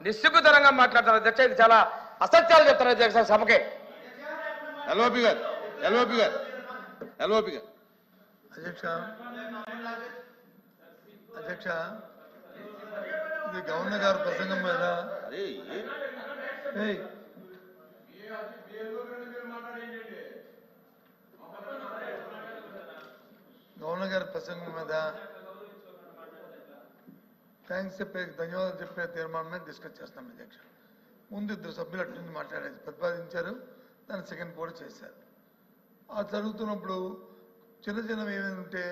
నిస్సిగ్గుతనంగా మాట్లాడతారు. అధ్యక్ష ఇది చాలా అసత్యాలు చెప్తారు. అధ్యక్ష సభకే. ఎల్ఓపి గారు ఎల్ఓపి గారు ఎల్ఓపి గారు. అధ్యక్ష అధ్యక్ష ఇది గవర్నర్ గారి ప్రసంగం మీద గవర్నర్ గారి ప్రసంగం మీద థ్యాంక్స్ చెప్పే ధన్యవాదాలు చెప్పే తీర్మానం మీద డిస్కస్ చేస్తాం అధ్యక్ష ముందు ఇద్దరు సభ్యులు అట్నుంచి మాట్లాడేది ప్రతిపాదించారు దాన్ని సెకండ్ కూడా చేశారు. ఆ జరుగుతున్నప్పుడు చిన్న చిన్నవి ఏమైనా ఉంటే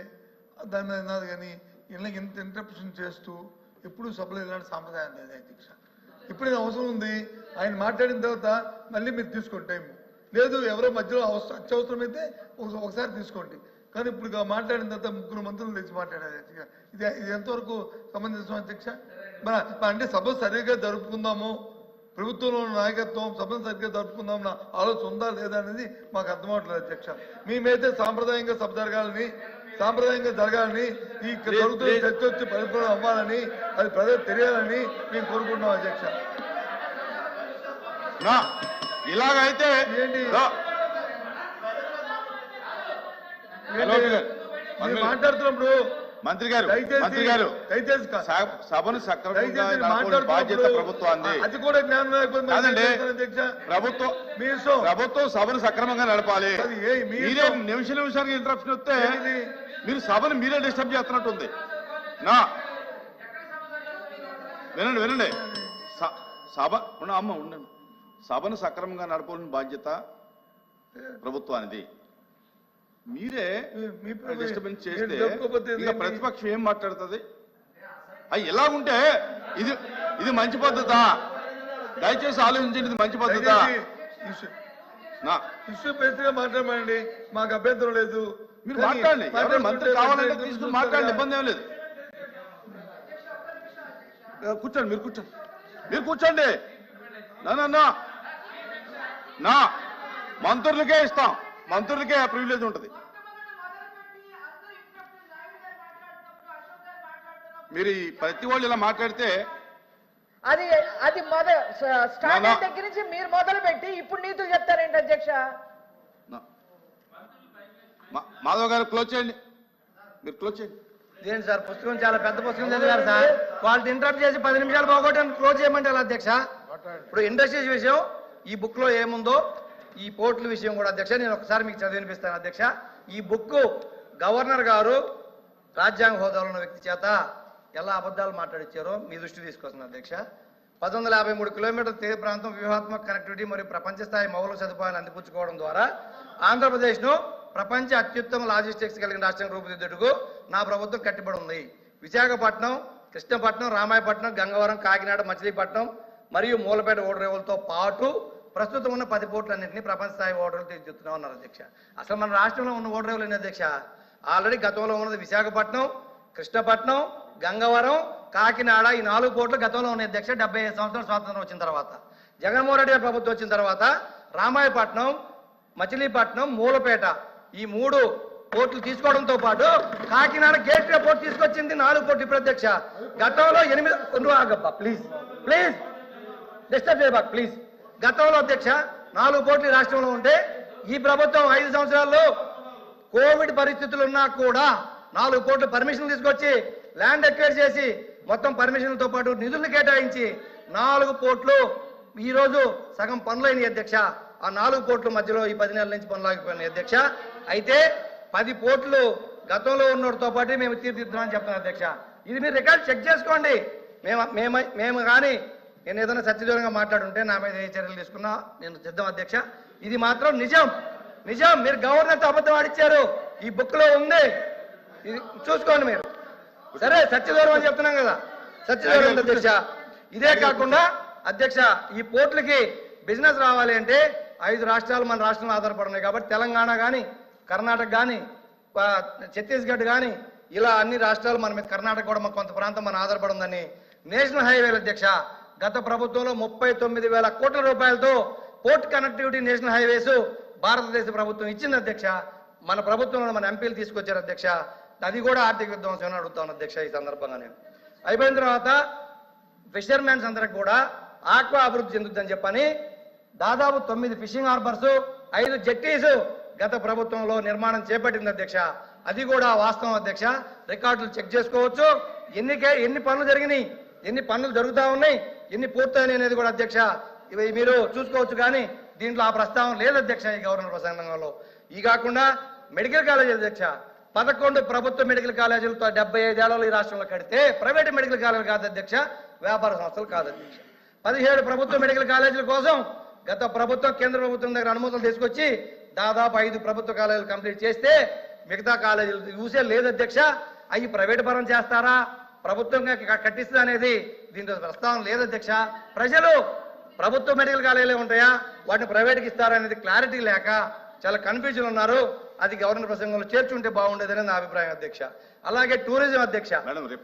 దాని మీద నాది కానీ ఇళ్ళకి ఇంత ఇంటరప్షన్ చేస్తూ ఎప్పుడు సభలో ఇలాంటి సాంప్రదాయం లేదు అధ్యక్ష ఇప్పుడు అవసరం ఉంది ఆయన మాట్లాడిన తర్వాత మళ్ళీ మీరు తీసుకోండి టైం లేదు ఎవరో మధ్యలో అవసరం అత్యవసరమైతే ఒక- ఒకసారి తీసుకోండి. కానీ ఇప్పుడు మాట్లాడిన తర్వాత ముగ్గురు మంత్రులు తెచ్చి మాట్లాడారు. ఇది ఇది ఎంతవరకు సమంజసం అధ్యక్ష? మన అంటే సభ సరిగ్గా జరుపుకుందాము. ప్రభుత్వంలో నాయకత్వం సభను సరిగ్గా జరుపుకుందాం నా ఆలోచన ఉందా లేదా అనేది మాకు అర్థమవట్లేదు అధ్యక్ష. మేమైతే సాంప్రదాయంగా సభ జరగాలని సాంప్రదాయంగా జరగాలని ఈ జరుగుతున్న. చర్చ వచ్చి పరిపూర్ణం అవ్వాలని అది ప్రజలకు తెలియాలని మేము కోరుకుంటున్నాం అధ్యక్ష. ఇలాగైతే ఏంటి? రా. ఎల్ఓపి గారు వన్ మీరు మినిట్. మాట్లాడుతున్నప్పుడు మంత్రి గారు మంత్రి గారు దయచేసి సభను సక్రమంగా బాధ్యత ప్రభుత్వాన్ని అది. కూడా జ్ఞానం లేకపోతే ప్రభుత్వం ప్రభుత్వం సభను సక్రమంగా నడపాలి. మీరే. నిమిష నిమిషానికి ఇంటరప్షన్ వస్తే? మీరు సభను మీరే డిస్టర్బ్ చేస్తున్నట్టుంది. నా వినండి వినండి. సభ ఉన్న అమ్మ ఉండండి. సభను సక్రమంగా నడపాలని బాధ్యత ప్రభుత్వానిది. మీరే డిస్టర్బెన్స్ చేస్తే? ప్రతిపక్షం ఏం మాట్లాడుతుంది? అవి ఎలా ఉంటే ఇది ఇది మంచి పద్ధతా? దయచేసి ఆలోచించండి ఇది మంచి పద్ధతా? ఇష్యూ- మాట్లాడమండి. మాకు అభ్యంతరం లేదు. మీరు మాట్లాడండి. మంత్రి కావాలంటే తీసుకుని. మాట్లాడండి ఇబ్బంది ఏం లేదు. కూర్చోండి మీరు కూర్చోండి. మీరు కూర్చోండి. నా. మంత్రులకే ఇస్తాం. మంత్రులకే ఆ ప్రివిలేజ్ ఉంటుంది. మీరు ఈ ప్రతి వాళ్ళు ఇలా మాట్లాడితే అది అది మొద దగ్గర నుంచి మీరు మొదలు పెట్టి ఇప్పుడు నీతులు చెప్తారేంటి అధ్యక్ష? మాధవ్ గారు క్లోజ్ చేయండి. మీరు క్లోజ్ చేయండి. ఇదేంటి సార్? పుస్తకం చాలా పెద్ద పుస్తకం చదివారు సార్. వాళ్ళు ఇంటరప్ట్ చేసి పది నిమిషాలు పోగొట్టని క్లోజ్ చేయమంటే అధ్యక్ష? ఇప్పుడు ఇండస్ట్రీస్ విషయం ఈ బుక్లో ఏముందో ఈ పోర్టుల విషయం కూడా అధ్యక్ష నేను ఒకసారి మీకు చదివి వినిపిస్తాను. అధ్యక్ష ఈ బుక్ గవర్నర్ గారు రాజ్యాంగ హోదాలో ఉన్న వ్యక్తి చేత ఎలా అబద్ధాలు మాట్లాడిచ్చారో మీ దృష్టి తీసుకొస్తుంది అధ్యక్ష. పంతొమ్మిది వందల యాభై మూడు కిలోమీటర్ల తీర ప్రాంతం వ్యూహాత్మక కనెక్టివిటీ మరియు ప్రపంచ స్థాయి మౌలిక సదుపాయాలు అందిపుచ్చుకోవడం ద్వారా ఆంధ్రప్రదేశ్ను ప్రపంచ అత్యుత్తమ లాజిస్టిక్స్ కలిగిన రాష్ట్రంగా రూపుదిద్దుటకు నా ప్రభుత్వం కట్టుబడి ఉంది. విశాఖపట్నం కృష్ణపట్నం రామాయపట్నం గంగవరం కాకినాడ మచిలీపట్నం మరియు మూలపేట ఓడరేవులతో పాటు ప్రస్తుతం ఉన్న పది పోర్టులన్నింటినీ ప్రపంచ స్థాయి ఓటర్లు తీర్చిస్తున్నాం అన్నారు అధ్యక్ష. అసలు మన రాష్ట్రంలో ఉన్న ఓటర్లు ఎన్ని అధ్యక్ష? ఆల్రెడీ గతంలో ఉన్నది విశాఖపట్నం కృష్ణపట్నం గంగవరం కాకినాడ ఈ నాలుగు పోర్టులు గతంలో ఉన్న అధ్యక్ష. డెబ్బై ఐదు సంవత్సరాల స్వాతంత్రం వచ్చిన తర్వాత జగన్మోహన్ రెడ్డి గారి ప్రభుత్వం వచ్చిన తర్వాత రామాయపట్నం మచిలీపట్నం మూలపేట ఈ మూడు పోర్టులు తీసుకోవడంతో పాటు కాకినాడ గేట్ పోర్టు తీసుకొచ్చింది నాలుగు పోర్టు ఇప్పుడు గతంలో ఎనిమిది నువ్వు ఆగబ్బా ప్లీజ్ ప్లీజ్ డిస్టర్బ్ చేయబాక్ ప్లీజ్ గతంలో అధ్యక్ష నాలుగు కోట్లు రాష్ట్రంలో ఉంటే ఈ ప్రభుత్వం ఐదు సంవత్సరాల్లో కోవిడ్ పరిస్థితులు ఉన్నా కూడా నాలుగు కోట్లు పర్మిషన్ తీసుకొచ్చి ల్యాండ్ ఎక్వైర్ చేసి మొత్తం పర్మిషన్లతో పాటు నిధులు కేటాయించి నాలుగు కోట్లు ఈరోజు సగం పనులైన అధ్యక్ష. ఆ నాలుగు కోట్ల మధ్యలో ఈ పది నెలల నుంచి పనులాగిపోయినాయి అధ్యక్ష. అయితే పది కోట్లు గతంలో ఉన్నోడితో పాటు మేము తీర్చిదిద్దామని చెప్తున్నాం అధ్యక్ష. ఇది మీరు రికార్డ్ చెక్ చేసుకోండి. మేము మేము మేము కానీ నేను ఏదైనా సత్యదూరంగా మాట్లాడుంటే నా మీద ఏ చర్యలు తీసుకున్నా నేను సిద్ధం అధ్యక్ష. ఇది మాత్రం నిజం. నిజం. మీరు గవర్నర్ అబద్ధం ఆడిచ్చారు. ఈ బుక్లో ఉంది. ఇది చూసుకోండి మీరు. సరే సత్యదూరం అని చెప్తున్నాం కదా. సత్యదూరం అధ్యక్ష. ఇదే కాకుండా అధ్యక్ష ఈ పోర్టులకి బిజినెస్ రావాలి అంటే ఐదు రాష్ట్రాలు మన రాష్ట్రంలో ఆధారపడున్నాయి కాబట్టి తెలంగాణ కానీ కర్ణాటక కానీ ఛత్తీస్గఢ్ కానీ ఇలా అన్ని రాష్ట్రాలు మన మీద కర్ణాటక కూడా కొంత ప్రాంతం మన ఆధారపడి ఉందని నేషనల్ హైవేల అధ్యక్ష. గత ప్రభుత్వంలో ముప్పై తొమ్మిది వేల కోట్ల రూపాయలతో పోర్ట్ కనెక్టివిటీ నేషనల్ హైవేస్ భారతదేశ ప్రభుత్వం ఇచ్చింది అధ్యక్ష. మన ప్రభుత్వంలో మన ఎంపీలు తీసుకొచ్చారు అధ్యక్ష. అది కూడా ఆర్థిక విధ్వంసం అడుగుతాను అధ్యక్ష ఈ సందర్భంగా నేను. అయిపోయిన తర్వాత ఫిషర్మెన్స్ అందరికి కూడా ఆక్వా అభివృద్ధి చెందుతుందని చెప్పని దాదాపు తొమ్మిది ఫిషింగ్ హార్బర్స్ ఐదు జెట్టీస్ గత ప్రభుత్వంలో నిర్మాణం చేపట్టింది అధ్యక్ష. అది కూడా వాస్తవం అధ్యక్ష. రికార్డులు చెక్ చేసుకోవచ్చు. ఎన్నికే ఎన్ని పనులు జరిగినాయి ఎన్ని పనులు జరుగుతూ ఉన్నాయి ఎన్ని పూర్తయినాయి అనేది కూడా అధ్యక్ష ఇవి మీరు చూసుకోవచ్చు కానీ దీంట్లో ఆ ప్రస్తావన లేదు అధ్యక్ష ఈ గవర్నర్ ప్రసంగంలో. ఈ కాకుండా మెడికల్ కాలేజ్ అధ్యక్ష పదకొండు ప్రభుత్వ మెడికల్ కాలేజీలతో డెబ్బై ఐదేళ్ళలో ఈ రాష్ట్రంలో కడితే ప్రైవేట్ మెడికల్ కాలేజ్ కాదు అధ్యక్ష వ్యాపార సంస్థలు కాదు అధ్యక్ష. పదిహేడు ప్రభుత్వ మెడికల్ కాలేజీల కోసం గత ప్రభుత్వం కేంద్ర ప్రభుత్వం దగ్గర అనుమతులు తీసుకొచ్చి దాదాపు ఐదు ప్రభుత్వ కాలేజీలు కంప్లీట్ చేస్తే మిగతా కాలేజీలు యూసే లేదు అధ్యక్ష. అవి ప్రైవేట్ పరం చేస్తారా? ప్రభుత్వంగా కట్టిస్తుందా అనేది దీంట్లో ప్రస్తావన లేదు అధ్యక్ష. ప్రజలు ప్రభుత్వ మెడికల్ కాలేజీలే ఉంటాయా? వాటిని ప్రైవేట్కి ఇస్తారా అనేది క్లారిటీ లేక చాలా కన్ఫ్యూజన్ ఉన్నారు. అది గవర్నర్ ప్రసంగంలో చేర్చుంటే బాగుండేదని నా అభిప్రాయం అధ్యక్ష. అలాగే టూరిజం అధ్యక్ష.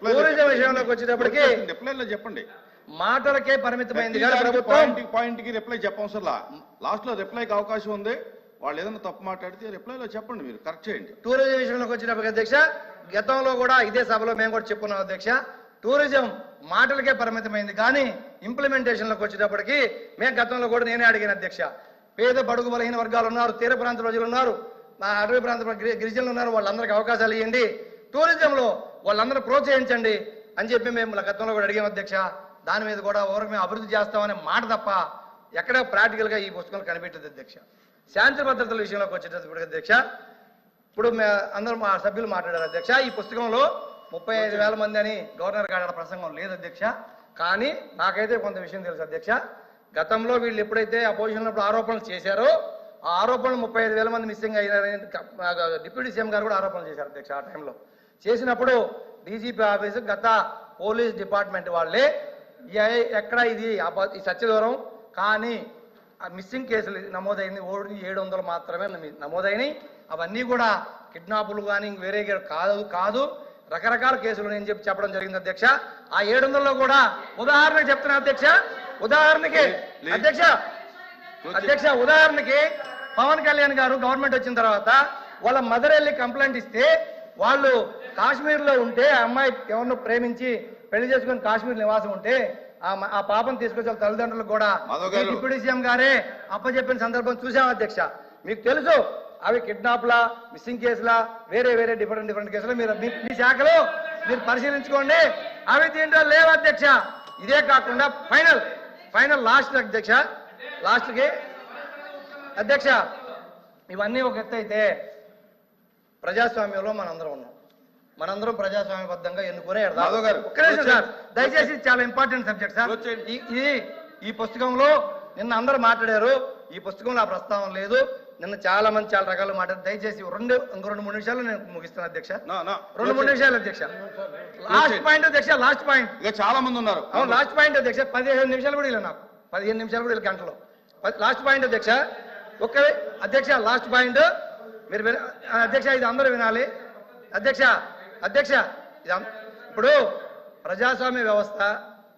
టూరిజం విషయంలోకి వచ్చేటప్పటికి చెప్పండి మాటలకే పరిమితమైంది ప్రభుత్వం. పాయింట్ పాయింట్కి రిప్లై చెప్పవసరంలా లాస్ట్లో రిప్లైకి అవకాశం ఉంది. వాళ్ళు ఏదైనా తప్పు మాట్లాడితే రిప్లైలో చెప్పండి మీరు కరెక్ట్ చేయండి. టూరిజం విషయంలోకి వచ్చినప్పుడు అధ్యక్ష గతంలో కూడా ఇదే సభలో మేము కూడా చెప్పుకున్నాం అధ్యక్ష టూరిజం మాటలకే పరిమితమైంది కానీ ఇంప్లిమెంటేషన్లోకి వచ్చేటప్పటికి మేము గతంలో కూడా నేనే అడిగిన అధ్యక్ష. పేద బడుగు బలహీన వర్గాలు ఉన్నారు తీర ప్రాంత ప్రజలు ఉన్నారు మా అడవి ప్రాంత గిరి- గిరిజనులు ఉన్నారు వాళ్ళందరికీ అవకాశాలు ఇవ్వండి. టూరిజంలో వాళ్ళందరూ ప్రోత్సహించండి అని చెప్పి మేము గతంలో కూడా అడిగాం అధ్యక్ష. దాని మీద కూడా ఓరకు మేము అభివృద్ధి చేస్తామనే మాట తప్ప ఎక్కడ ప్రాక్టికల్గా ఈ పుస్తకాలు కనిపెట్టదు అధ్యక్ష. శాంతి భద్రతల విషయంలోకి వచ్చేటప్పుడు అధ్యక్ష. ఇప్పుడు అందరూ మా సభ్యులు మాట్లాడారు అధ్యక్ష. ఈ పుస్తకంలో ముప్పై ఐదు వేల మంది అని గవర్నర్ గారి ప్రసంగం లేదు అధ్యక్ష. కానీ నాకైతే కొంత విషయం తెలుసు అధ్యక్ష. గతంలో వీళ్ళు ఎప్పుడైతే అపోజిషన్ ఆరోపణలు చేశారో ఆ ఆరోపణలు ముప్పై ఐదు వేల మంది మిస్సింగ్ అయ్యారని డిప్యూటీ సీఎం గారు కూడా ఆరోపణలు చేశారు అధ్యక్ష ఆ టైంలో. చేసినప్పుడు డీజీపీ ఆఫీసు గత పోలీస్ డిపార్ట్మెంట్ వాళ్ళే ఎక్కడ ఇది ఈ సత్యదూరం? కానీ మిస్సింగ్ కేసులు నమోదైంది ఓడి ఏడు వందలు మాత్రమే నమి- నమోదైనవి అవన్నీ కూడా కిడ్నాపులు కానీ వేరే కాదు కాదు. రకరకాల కేసులు నేను చెప్పి చెప్పడం జరిగింది అధ్యక్ష. ఆ ఏడు వందల్లో కూడా ఉదాహరణకి చెప్తున్నా అధ్యక్ష. ఉదాహరణకి అధ్యక్ష అధ్యక్ష ఉదాహరణకి పవన్ కళ్యాణ్ గారు గవర్నమెంట్ వచ్చిన తర్వాత వాళ్ళ మదర్ వెళ్ళి కంప్లైంట్ ఇస్తే వాళ్ళు కాశ్మీర్లో ఉంటే ఆ అమ్మాయి ఎవరినో ప్రేమించి పెళ్ళి చేసుకుని కాశ్మీర్ నివాసం ఉంటే ఆ పాపం తీసుకొచ్చి వాళ్ళ తల్లిదండ్రులకు కూడా. డిప్యూటీ సీఎం గారే అప్పచెప్పిన సందర్భం చూసాం అధ్యక్ష? మీకు తెలుసు అవి కిడ్నాప్లా మిస్సింగ్ కేసులా వేరే వేరే డిఫరెంట్ డిఫరెంట్ కేసులు. మీరు మీ శాఖలో మీరు పరిశీలించుకోండి. అవి దీంట్లో లేవు అధ్యక్ష? ఇదే కాకుండా ఫైనల్ ఫైనల్ లాస్ట్ అధ్యక్ష. లాస్ట్కి అధ్యక్ష ఇవన్నీ ఒక ఎత్తు అయితే ప్రజాస్వామ్యంలో మనందరం ఉన్నాం. మనందరం ప్రజాస్వామ్యబద్ధంగా ఎన్నుకునే ఎడదాం. మాధవ్ గారు, ఒక్క నిమిషం సార్. దయచేసి చాలా ఇంపార్టెంట్ సబ్జెక్ట్ సార్. ఇది ఈ పుస్తకంలో నిన్న అందరూ మాట్లాడారు. ఈ పుస్తకంలో ఆ ప్రస్తావన లేదు. నిన్న చాలా మంది చాలా రకాలు మాట్లాడారు. దయచేసి రెండు ఇంకో రెండు మూడు నిమిషాలు నేను ముగిస్తాను అధ్యక్ష. రెండు మూడు నిమిషాలు అధ్యక్ష. లాస్ట్ పాయింట్ అధ్యక్ష లాస్ట్ పాయింట్ ఇక చాలా మంది ఉన్నారు. అవును లాస్ట్ పాయింట్ అధ్యక్ష. పదిహేను నిమిషాలు కూడా ఇలా నాకు. పదిహేను నిమిషాలు కూడా ఇలా గంటలో. లాస్ట్ పాయింట్ అధ్యక్ష. ఒక్క అధ్యక్ష లాస్ట్ పాయింట్ మీరు అధ్యక్ష ఇది అందరూ వినాలి. అధ్యక్ష అధ్యక్ష ఇది ఇప్పుడు ప్రజాస్వామ్య వ్యవస్థ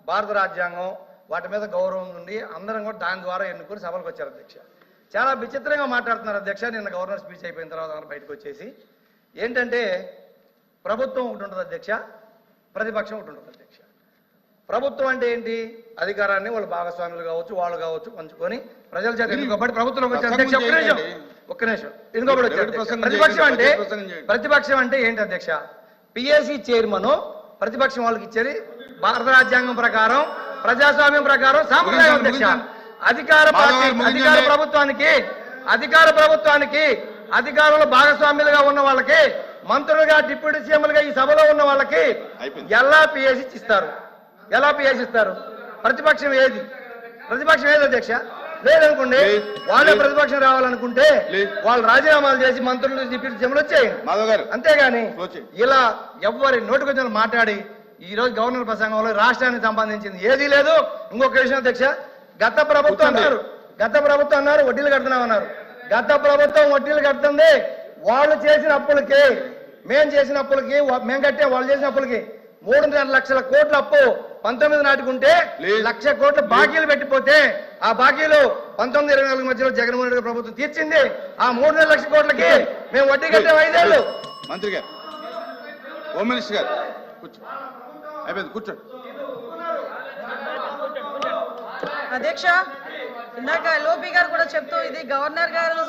భారత రాజ్యాంగం వాటి మీద గౌరవం ఉండి అందరం కూడా దాని ద్వారా ఎన్నుకొని సభలకు వచ్చారు అధ్యక్ష. చాలా విచిత్రంగా మాట్లాడుతున్నారు అధ్యక్ష. నిన్న గవర్నర్ స్పీచ్ అయిపోయిన తర్వాత బయటకు వచ్చేసి. ఏంటంటే ప్రభుత్వం ఒకటి ఉంటుంది అధ్యక్ష ప్రతిపక్షం ఒకటి ఉంటుంది అధ్యక్ష. ప్రభుత్వం అంటే ఏంటి? అధికారాన్ని వాళ్ళు భాగస్వాములు కావచ్చు వాళ్ళు కావచ్చు పంచుకొని ప్రజల చేత ఎన్నుకోబడి అధ్యక్ష ఒక్క నిమిషం. ఒక్క ఎన్నుకోబడి ప్రతిపక్షం అంటే. ప్రతిపక్షం అంటే ఏంటి అధ్యక్ష? పిఎస్సి చైర్మన్ ప్రతిపక్షం వాళ్ళకి ఇచ్చేది భారత రాజ్యాంగం ప్రకారం ప్రజాస్వామ్యం ప్రకారం సాంప్రదాయం అధ్యక్ష. అధికార పార్టీ. అధికార ప్రభుత్వానికి అధికార ప్రభుత్వానికి అధికారంలో భాగస్వామ్యులుగా ఉన్న వాళ్ళకి మంత్రులుగా డిప్యూటీ సీఎంలుగా ఈ సభలో ఉన్న వాళ్ళకి. ఎలా పిఎస్ ఇస్తారు ఎలా పిఎస్ ఇస్తారు ప్రతిపక్షం ఏది ప్రతిపక్షం ఏది అధ్యక్ష లేదనుకోండి లేదు. వాళ్ళే. ప్రతిపక్షం రావాలనుకుంటే. వాళ్ళు రాజీనామాలు చేసి మంత్రులు డిప్యూటీ సీఎంలు గారు అంతేగాని. ఇలా ఎవ్వరి నోటికొచ్చిన మాట్లాడి ఈ రోజు గవర్నర్ ప్రసంగంలో రాష్ట్రానికి సంబంధించింది ఏదీ లేదు ఇంకొక విషయం అధ్యక్ష గత ప్రభుత్వం. అన్నారు గత ప్రభుత్వం అన్నారు వడ్డీలు కడుతున్నామన్నారు గత ప్రభుత్వం వడ్డీలు కడుతుంది వాళ్ళు చేసిన అప్పులకి మేం చేసిన అప్పులకి వా- మేం కట్టే వాళ్ళు చేసిన అప్పులకి మూడున్నర లక్షల కోట్ల అప్పు పంతొమ్మిది నాటికి ఉంటే లేదు. లక్ష కోట్ల బాకీలు పెట్టిపోతే ఆ బాకీలు పంతొమ్మిది ఇరవై నాలుగు మధ్యలో జగన్మోహన్ రెడ్డి ప్రభుత్వం తీర్చింది. ఆ మూడున్నర లక్షల కోట్లకి మేము వడ్డీ కట్టాం ఐదేళ్ళు. మంత్రి గారు హోమ్ మినిస్టర్ గారు కూర్చో. అయిపోయింది కూర్చోండి. అధ్యక్ష ఇందాక ఎల్ఓపి గారు కూడా చెప్తూ ఇది గవర్నర్ గారు